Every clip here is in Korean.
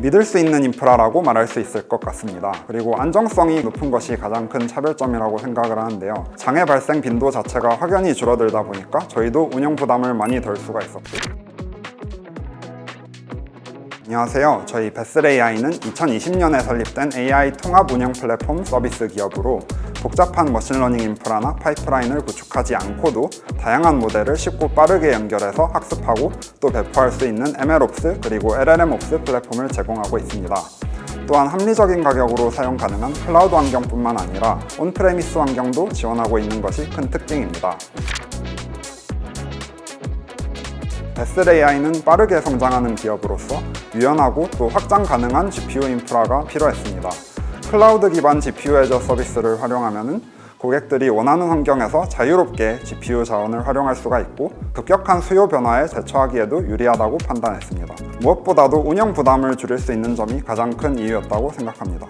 믿을 수 있는 인프라라고 말할 수 있을 것 같습니다. 그리고 안정성이 높은 것이 가장 큰 차별점이라고 생각을 하는데요. 장애 발생 빈도 자체가 확연히 줄어들다 보니까 저희도 운영 부담을 많이 덜 수가 있었고 안녕하세요. 저희 베슬 AI는 2020년에 설립된 AI 통합 운영 플랫폼 서비스 기업으로 복잡한 머신러닝 인프라나 파이프라인을 구축하지 않고도 다양한 모델을 쉽고 빠르게 연결해서 학습하고 또 배포할 수 있는 MLOps 그리고 LLMOps 플랫폼을 제공하고 있습니다. 또한 합리적인 가격으로 사용 가능한 클라우드 환경뿐만 아니라 온프레미스 환경도 지원하고 있는 것이 큰 특징입니다. 베슬 AI는 빠르게 성장하는 기업으로서 유연하고 또 확장 가능한 GPU 인프라가 필요했습니다. 클라우드 기반 GPU 애저 서비스를 활용하면 고객들이 원하는 환경에서 자유롭게 GPU 자원을 활용할 수가 있고 급격한 수요 변화에 대처하기에도 유리하다고 판단했습니다. 무엇보다도 운영 부담을 줄일 수 있는 점이 가장 큰 이유였다고 생각합니다.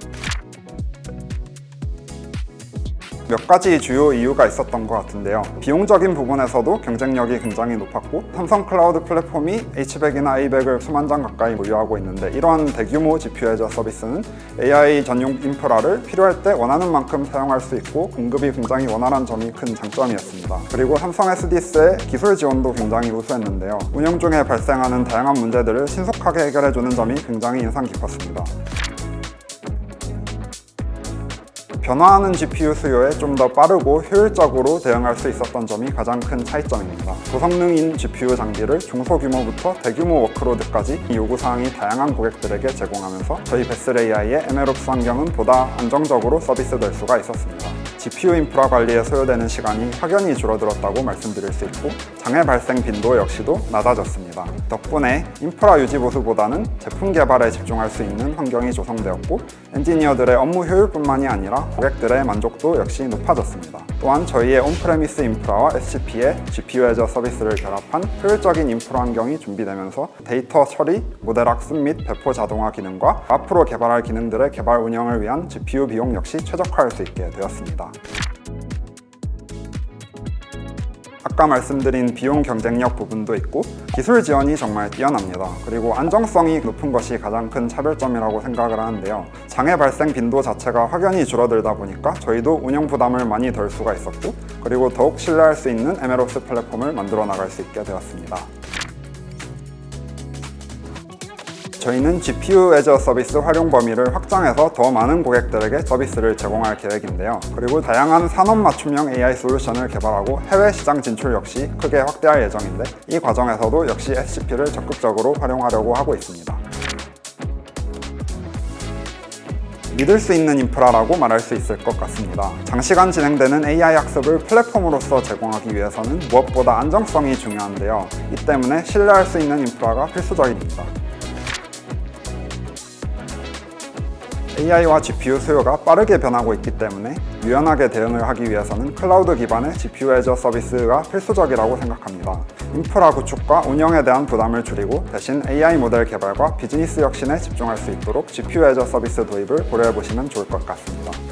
몇 가지 주요 이유가 있었던 것 같은데요. 비용적인 부분에서도 경쟁력이 굉장히 높았고 삼성 클라우드 플랫폼이 H100이나 A100을 수만 장 가까이 보유하고 있는데 이러한 대규모 GPU 서비스는 AI 전용 인프라를 필요할 때 원하는 만큼 사용할 수 있고 공급이 굉장히 원활한 점이 큰 장점이었습니다. 그리고 삼성 SDS의 기술 지원도 굉장히 우수했는데요. 운영 중에 발생하는 다양한 문제들을 신속하게 해결해주는 점이 굉장히 인상 깊었습니다. 변화하는 GPU 수요에 좀 더 빠르고 효율적으로 대응할 수 있었던 점이 가장 큰 차이점입니다. 고성능인 GPU 장비를 중소규모부터 대규모 워크로드까지 이 요구사항이 다양한 고객들에게 제공하면서 저희 베슬 AI의 MLOps 환경은 보다 안정적으로 서비스될 수가 있었습니다. GPU 인프라 관리에 소요되는 시간이 확연히 줄어들었다고 말씀드릴 수 있고 장애 발생 빈도 역시도 낮아졌습니다. 덕분에 인프라 유지 보수보다는 제품 개발에 집중할 수 있는 환경이 조성되었고 엔지니어들의 업무 효율뿐만이 아니라 고객들의 만족도 역시 높아졌습니다. 또한 저희의 온프레미스 인프라와 SCP의 GPU 애저 서비스를 결합한 효율적인 인프라 환경이 준비되면서 데이터 처리, 모델 학습 및 배포 자동화 기능과 앞으로 개발할 기능들의 개발 운영을 위한 GPU 비용 역시 최적화할 수 있게 되었습니다. 아까 말씀드린 비용 경쟁력 부분도 있고 기술 지원이 정말 뛰어납니다. 그리고 안정성이 높은 것이 가장 큰 차별점이라고 생각을 하는데요. 장애 발생 빈도 자체가 확연히 줄어들다 보니까 저희도 운영 부담을 많이 덜 수가 있었고 그리고 더욱 신뢰할 수 있는 MLOps 플랫폼을 만들어 나갈 수 있게 되었습니다. 저희는 GPU 애저 서비스 활용 범위를 확장해서 더 많은 고객들에게 서비스를 제공할 계획인데요. 그리고 다양한 산업 맞춤형 AI 솔루션을 개발하고 해외 시장 진출 역시 크게 확대할 예정인데 이 과정에서도 역시 SCP를 적극적으로 활용하려고 하고 있습니다. 믿을 수 있는 인프라라고 말할 수 있을 것 같습니다. 장시간 진행되는 AI 학습을 플랫폼으로서 제공하기 위해서는 무엇보다 안정성이 중요한데요. 이 때문에 신뢰할 수 있는 인프라가 필수적입니다. AI와 GPU 수요가 빠르게 변하고 있기 때문에 유연하게 대응을 하기 위해서는 클라우드 기반의 GPU 애저 서비스가 필수적이라고 생각합니다. 인프라 구축과 운영에 대한 부담을 줄이고 대신 AI 모델 개발과 비즈니스 혁신에 집중할 수 있도록 GPU 애저 서비스 도입을 고려해 보시면 좋을 것 같습니다.